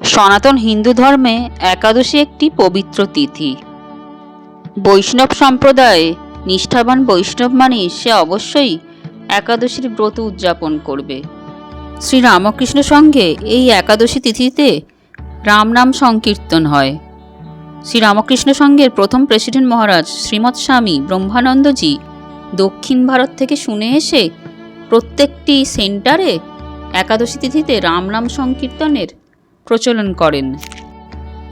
সনাতন হিন্দু ধর্মে একাদশী একটি পবিত্র তিথি। বৈষ্ণব সম্প্রদায়ে নিষ্ঠাবান বৈষ্ণব মানে সে অবশ্যই একাদশীর ব্রত উদযাপন করবে। শ্রী রামকৃষ্ণ সঙ্গে এই একাদশী তিথিতে রামনাম সংকীর্তন হয়। শ্রী রামকৃষ্ণ সঙ্গের প্রথম প্রেসিডেন্ট মহারাজ শ্রীমৎ স্বামী ব্রহ্মানন্দজি দক্ষিণ ভারত থেকে শুনে এসে প্রত্যেকটি সেন্টারে একাদশী তিথিতে রামনাম সংকীর্তনের প্রচলন করেন।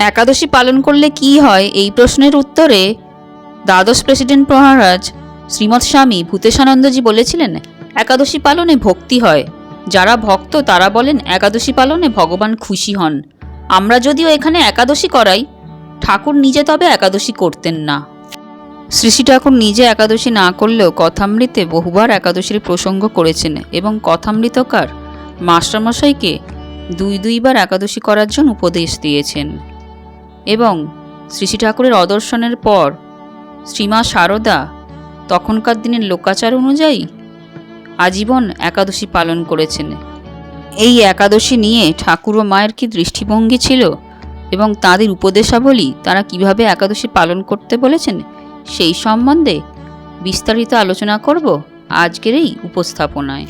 একাদশী পালন করলে কি হয়? এই প্রশ্নের উত্তরে দ্বাদশ প্রেসিডেন্ট মহারাজ শ্রীমৎ স্বামী ভূতেশানন্দজি বলেছিলেন, একাদশী পালনে ভক্তি হয়। যারা ভক্ত, তারা বলেন, একাদশী পালনে ভগবান খুশি হন। আমরা যদিও এখানে একাদশী করাই, ঠাকুর নিজে তবে একাদশী করতেন না। শ্রী শ্রী ঠাকুর নিজে একাদশী না করলেও কথামৃতে বহুবার একাদশীর প্রসঙ্গ করেছেন এবং কথামৃতকার মাস্টারমশাইকে দুই দুইবার একাদশী করার জন্য উপদেশ দিয়েছেন। এবং শ্রী ঠাকুরের অদর্শনের পর শ্রীমা শারদা তখনকার দিনের লোকাচার অনুযায়ী আজীবন একাদশী পালন করেছেন। এই একাদশী নিয়ে ঠাকুর ও মায়ের কি দৃষ্টিভঙ্গি ছিল এবং তাদের উপদেশাবলী তারা কীভাবে একাদশী পালন করতে বলেছেন, সেই সম্বন্ধে বিস্তারিত আলোচনা করব আজকের এই উপস্থাপনায়।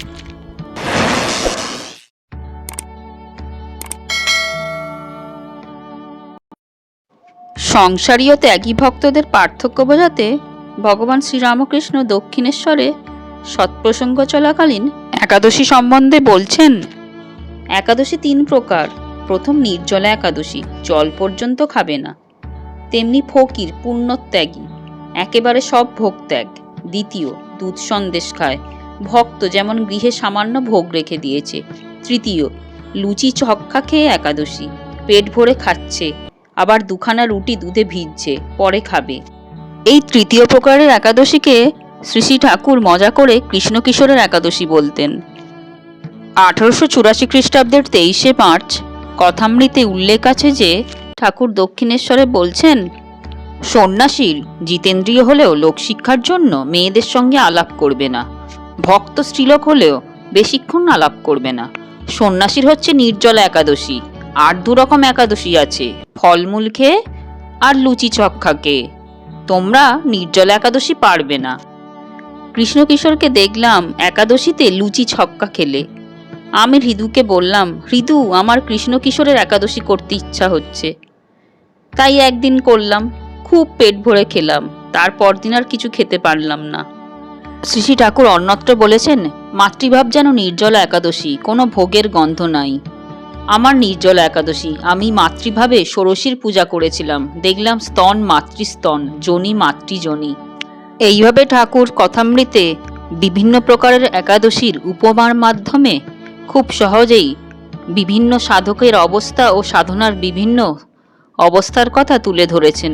সংসারী ও ত্যাগী ভক্তদের পার্থক্য বোঝাতে ভগবান শ্রীরামকৃষ্ণ দক্ষিণেশ্বরে সৎপ্রসঙ্গ চলাকালীন একাদশী সম্বন্ধে বলছেন, একাদশী তিন প্রকার। প্রথম নির্জলা একাদশী, জল পর্যন্ত খাবে না। তেমনি ফকির, পুণ্যত্যাগী, একেবারে সব ভোগ ত্যাগ দ্বিতীয়, দুধ সন্দেশ খায়। ভক্ত যেমন গৃহে সামান্য ভোগ রেখে দিয়েছে। তৃতীয়, লুচি, ছক্কা খেয়ে একাদশী। পেট ভরে খাচ্ছে। আবার দুখানা রুটি দুধে ভিজছে, পরে খাবে। এই তৃতীয় প্রকারের একাদশীকে শ্রী ঠাকুর মজা করে কৃষ্ণ কিশোরের একাদশী বলতেন। আঠারোশো চুরাশি খ্রিস্টাব্দের তেইশে মার্চ, কথামৃতে উল্লেখ আছে যে, ঠাকুর দক্ষিণেশ্বরে বলছেন, সন্ন্যাসীর জিতেন্দ্রিয় হলেও লোকশিক্ষার জন্য মেয়েদের সঙ্গে আলাপ করবে না। ভক্ত স্ত্রীলোক হলেও বেশিক্ষণ আলাপ করবে না। সন্ন্যাসীর হচ্ছে নির্জলা একাদশী। আর দু রকম একাদশী আছে। ফলমূল খেয়ে আর লুচি চক্কা খেয়ে তোমরা নির্জলা একাদশী পারবে না। কৃষ্ণ কিশোরকে দেখলাম একাদশীতে লুচি ছক্কা খেলে। আমি হৃদুকে বললাম, হৃদু, আমার কৃষ্ণ কিশোরের একাদশী করতে ইচ্ছা হচ্ছে। তাই একদিন করলাম, খুব পেট ভরে খেলাম। তারপর দিন আর কিছু খেতে পারলাম না। শ্রী ঠাকুর অন্যত্র বলেছেন, মাতৃভাব যেন নির্জলা একাদশী, কোনো ভোগের গন্ধ নাই। আমার নির্জলা একাদশী। আমি মাতৃভাবে ষোড়শীর পূজা করেছিলাম। দেখলাম স্তন মাতৃস্তন, জনি মাতৃজনী। এইভাবে ঠাকুর কথামৃতে বিভিন্ন প্রকারের একাদশীর উপমার মাধ্যমে খুব সহজেই বিভিন্ন সাধকের অবস্থা ও সাধনার বিভিন্ন অবস্থার কথা তুলে ধরেছেন।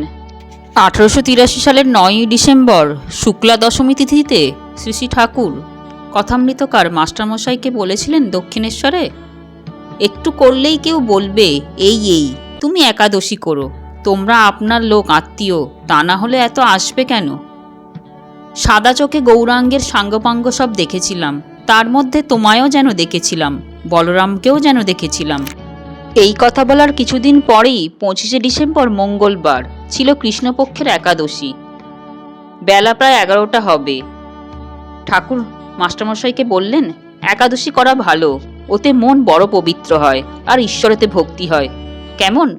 আঠারোশো তিরাশি সালের নয়ই ডিসেম্বর, শুক্লা দশমী তিথিতে শ্রী শ্রী ঠাকুর কথামৃতকার মাস্টারমশাইকে বলেছিলেন দক্ষিণেশ্বরে একটু করলেই কেউ বলবে, এই এই, তুমি একাদশী করো, তোমরা আপনার লোক আত্মীয়, তা না হলে এত আসবে কেন? সাদা চোখে গৌরাঙ্গের সাঙ্গপাঙ্গ সব দেখেছিলাম, তার মধ্যে তোমায়ও যেন দেখেছিলাম, বলরামকেও যেন দেখেছিলাম। এই কথা বলার কিছুদিন পরেই পঁচিশে ডিসেম্বর মঙ্গলবার ছিল কৃষ্ণপক্ষের একাদশী। বেলা প্রায় এগারোটা হবে। ঠাকুর, মাস্টারমশাইকে বললেন, একাদশী করা ভালো ওতে মন বড় পবিত্র হয়, আর ঈশ্বরেতে ভক্তি হয়। কেমন?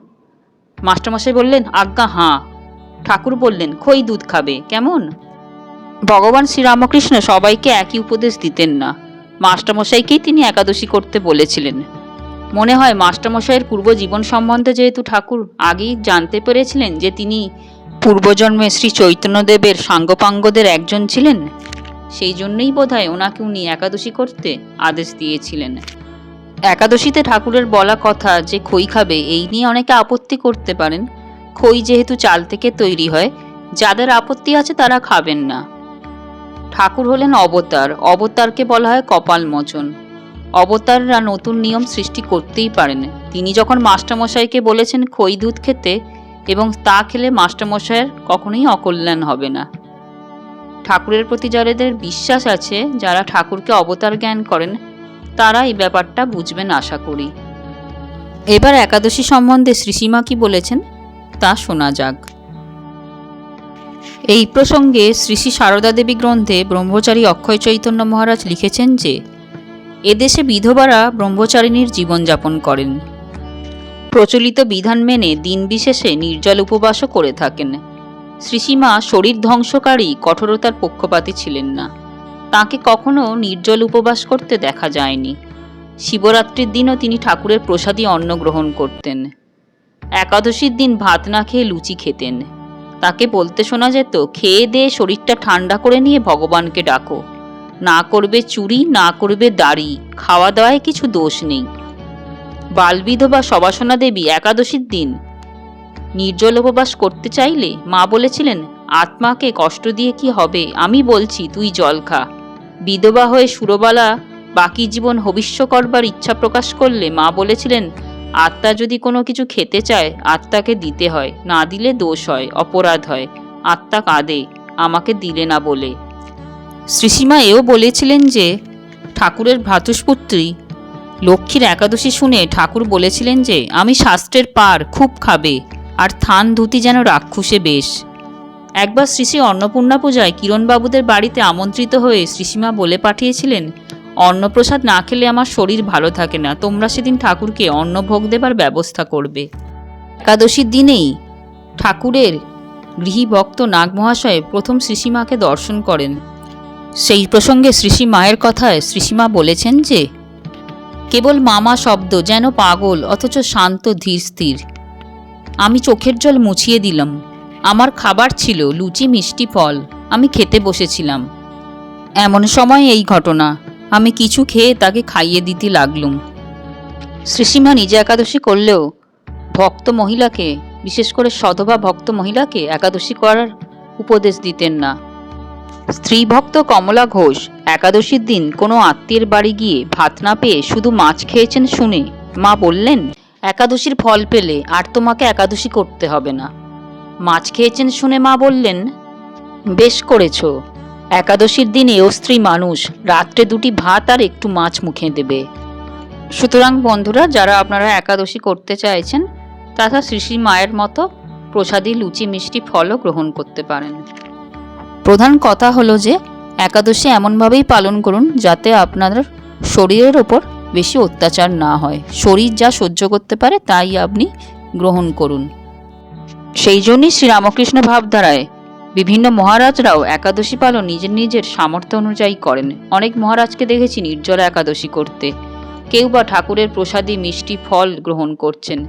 মাস্টারমশাই বললেন, আজ্ঞা, হাঁ। ঠাকুর বললেন, খই দুধ খাবে, কেমন? ভগবান শ্রীরামকৃষ্ণ সবাইকে একই উপদেশ দিতেন না। মাস্টারমশাইকেই তিনি একাদশী করতে বলেছিলেন। মনে হয় মাস্টারমশাইয়ের পূর্ব জীবন সম্বন্ধে যেহেতু ঠাকুর আগেই জানতে পেরেছিলেন যে তিনি পূর্বজন্মে শ্রী চৈতন্যদেবের সাঙ্গপাঙ্গদের একজন ছিলেন সেই জন্যই বোধহয় ওনাকে উনি একাদশী করতে আদেশ দিয়েছিলেন। একাদশীতে ঠাকুরের বলা কথা যে খই খাবে, এই নিয়ে অনেকে আপত্তি করতে পারেন। খই যেহেতু চাল থেকে তৈরি হয়, যাদের আপত্তি আছে তারা খাবেন না। ঠাকুর হলেন অবতার। অবতারকে বলা হয় কপাল মোচন। অবতাররা নতুন নিয়ম সৃষ্টি করতেই পারেন। তিনি যখন মাস্টারমশাইকে বলেছেন খই দুধ খেতে, এবং তা খেলে মাস্টারমশাইয়ের কখনোই অকল্যাণ হবে না। ঠাকুরের প্রতি যাদের বিশ্বাস আছে, যারা ঠাকুরকে অবতার জ্ঞান করেন, তারা এই ব্যাপারটা বুঝবেন আশা করি। এবার একাদশী সম্বন্ধে শ্রীসীমা কি বলেছেন, তা শোনা যাক। এই প্রসঙ্গে শ্রী শ্রী সারদা দেবী গ্রন্থে ব্রহ্মচারী অক্ষয় চৈতন্য মহারাজ লিখেছেন যে, এদেশে বিধবারা ব্রহ্মচারিণীর জীবনযাপন করেন। প্রচলিত বিধান মেনে দিন বিশেষে নির্জল উপবাসও করে থাকেন। শ্রীসীমা শরীর ধ্বংসকারী, কঠোরতার পক্ষপাতী ছিলেন না। তাকে কখনো নির্জল উপবাস করতে দেখা যায়নি। শিবরাত্রির দিনও তিনি ঠাকুরের প্রসাদী অন্ন গ্রহণ করতেন। একাদশীর দিন ভাত না খেয়ে লুচি খেতেন। তাকে বলতে শোনা যেত, খেয়ে দিয়ে শরীরটা ঠান্ডা করে নিয়ে ভগবানকে ডাকো। না করবে চুরি, না করবে দাড়ি, খাওয়া দাওয়ায় কিছু দোষ নেই। বালবিধবা সবাসনা দেবী একাদশীর দিন নির্জল উপবাস করতে চাইলে মা বলেছিলেন, আত্মাকে কষ্ট দিয়ে কি হবে? আমি বলছি, তুই জল খা। বিধবা হয়ে সুরবালা বাকি জীবন হবিষ্য করবার ইচ্ছা প্রকাশ করলে মা বলেছিলেন, আত্মা যদি কোনো কিছু খেতে চায়, আত্মাকে দিতে হয়। না দিলে দোষ হয়, অপরাধ হয়। আত্মা কাঁদে, আমাকে দিলে না বলে। শ্রীসীমা এও বলেছিলেন যে, ঠাকুরের ভ্রাতুষ্পুত্রী। লক্ষ্মীর একাদশী শুনে ঠাকুর বলেছিলেন যে, আমি শাস্ত্রের পার, খুব খাবে। আর থান ধুতি যেন রাক্ষসে বেশ। একবার শ্রী শ্রী অন্নপূর্ণা পূজায় কিরণবাবুদের বাড়িতে আমন্ত্রিত হয়ে শ্রীসীমা বলে পাঠিয়েছিলেন, অন্নপ্রসাদ না খেলে আমার শরীর ভালো থাকে না, তোমরা সেদিন ঠাকুরকে অন্নভোগ দেবার ব্যবস্থা করবে। একাদশীর দিনেই ঠাকুরের গৃহী ভক্ত নাগ মহাশয় প্রথম শ্রীসীমাকে দর্শন করেন। সেই প্রসঙ্গে শ্রীসী মায়ের কথায় শ্রীসীমা বলেছেন যে, কেবল মামা শব্দ যেন পাগল, অথচ শান্ত ধীর স্থির। আমি চোখের জল মুছিয়ে দিলাম। আমার খাবার ছিল লুচি মিষ্টি ফল। আমি খেতে বসেছিলাম। এমন সময় এই ঘটনা। আমি কিছু খেয়ে তাকে খাইয়ে দিতে লাগলুম। শ্রীসীমা নিজে একাদশী করলেও ভক্ত মহিলাকে, বিশেষ করে সধবা ভক্ত মহিলাকে একাদশী করার উপদেশ দিতেন না। স্ত্রী ভক্ত কমলা ঘোষ একাদশীর দিন কোনো আত্মীয়ের বাড়ি গিয়ে ভাত না পেয়ে শুধু মাছ খেয়েছেন শুনে মা বললেন একাদশীর ফল পেলে আর তোমাকে একাদশী করতে হবে না। মাছ খেয়েছেন শুনে মা বললেন, বেশ করেছ। একাদশীর দিনে ও স্ত্রী মানুষ রাত্রে দুটি ভাত আর একটু মাছ মুখে দেবে। সুতরাং বন্ধুরা, যারা আপনারা একাদশী করতে চাইছেন শ্রী শ্রী মায়ের মতো প্রসাদী লুচি মিষ্টি ফলও গ্রহণ করতে পারেন। প্রধান কথা হলো যে, একাদশী এমনভাবেই পালন করুন যাতে আপনার শরীরের ওপর বেশি অত্যাচার না হয়। শরীর যা সহ্য করতে পারে তাই আপনি গ্রহণ করুন। সেই জন্যই শ্রীরামকৃষ্ণ ভাবধারায় বিভিন্ন মহারাজরাও একাদশী পালন নিজের নিজের সামর্থ্য অনুযায়ী করেন। অনেক মহারাজকে দেখেছি নির্জলা একাদশী করতে। কেউ বা ঠাকুরের প্রসাদী মিষ্টি ফল গ্রহণ করছেন।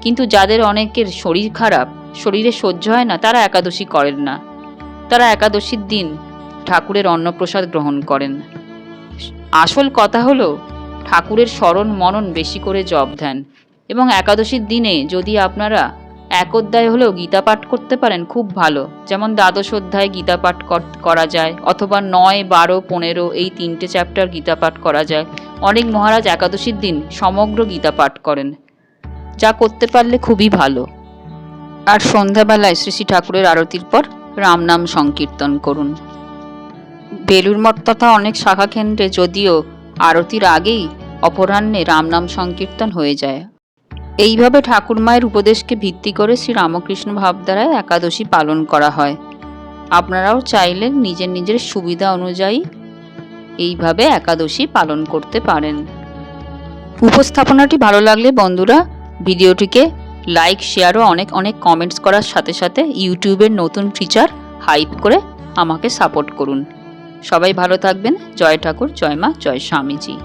কিন্তু যাদের অনেকের শরীর খারাপ, শরীরে সহ্য হয় না, তারা একাদশী করেন না। তারা একাদশীর দিন ঠাকুরের অন্নপ্রসাদ গ্রহণ করেন। আসল কথা হলো ঠাকুরের স্মরণ মনন বেশি করে জপ ধ্যান। এবং একাদশীর দিনে যদি আপনারা এক অধ্যায় হলেও গীতা পাঠ করতে পারেন, খুব ভালো। যেমন দ্বাদশ অধ্যায় গীতা পাঠ কর- যায়, অথবা নয়, বারো, পনেরো, এই তিনটে চ্যাপ্টার গীতা পাঠ করা যায়। অনেক মহারাজ একাদশীর দিন সমগ্র গীতা পাঠ করেন, যা করতে পারলে খুবই ভালো। আর সন্ধ্যাবেলায় শ্রী শ্রী ঠাকুরের আরতির পর রাম নাম সংকীর্তন করুন। বেলুর মঠ তথা অনেক শাখা কেন্দ্রে যদিও আরতির আগেই অপরাহ্নে রামনাম সংকীর্তন হয়ে যায়। এইভাবে ঠাকুর মায়ের উপদেশকে ভিত্তি করে শ্রী রামকৃষ্ণ ভাবধারায় একাদশী পালন করা হয়। আপনারাও চাইলে নিজের নিজের সুবিধা অনুযায়ী এইভাবে একাদশী পালন করতে পারেন। উপস্থাপনাটি ভালো লাগলে বন্ধুরা, ভিডিওটিকে লাইক, শেয়ার ও অনেক অনেক কমেন্টস করার সাথে সাথে ইউটিউবের নতুন ফিচার হাইপ করে আমাকে সাপোর্ট করুন। সবাই ভালো থাকবেন। জয় ঠাকুর, জয় মা, জয় স্বামীজি।